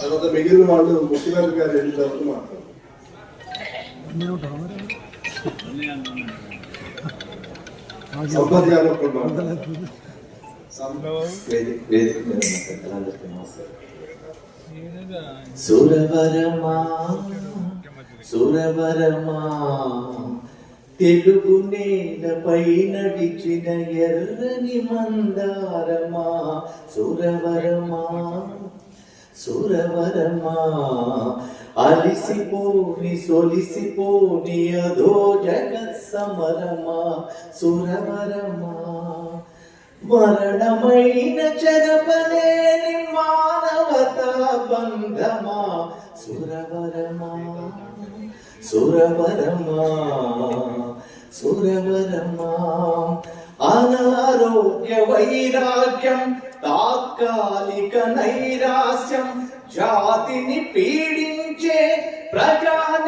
അന്നത്തെ മികവ് വാർഡ് മുസ്ലിംകാർക്കാർ എഴുതി മാത്രം സുരവരമാ സുരവരമാ. తెలుగు నేలపై నడిచిన ఎర్రని మందారమా? సురవరమా? సురవరమా? అలిసిపోని సొలిసిపోని అధో జగత్ సమరమా సురవరమా? మరణమైన చెరపలేని మానవతా బంధమా? సురవరమా? సురవరమా? సురవరమా అనారోగ్య వైరాగ్యం తాత్కాలిక నైరాస్యం జాతిని పీడించే ప్రజానేతనాపలేదని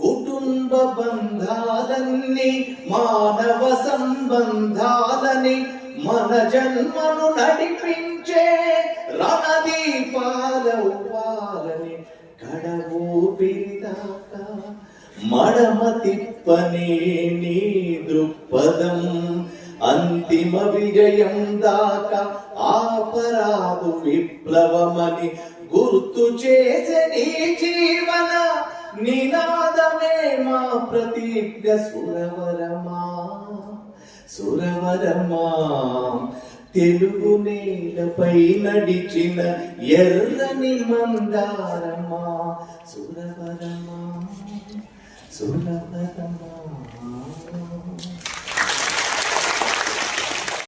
కుటుంబ బంధాలన్నీ మానవ సంబంధాలని మన జన్మను నడిపించే రణదీపాలవ్వాలని కడవూపిరిదాకా మడమ తిప్పని నీ దృక్పథం అంతిమ విజయం దాకా ఆపరాదు విప్లవమని గుర్తు చేసే నీ జీవన నినాదమే మా ప్రతిజ్ఞ. సురవరమా సురవరమా తెలుగు నేలపై నడిచిన ఎర్రని మందారమా? సురవరమా సురవరమా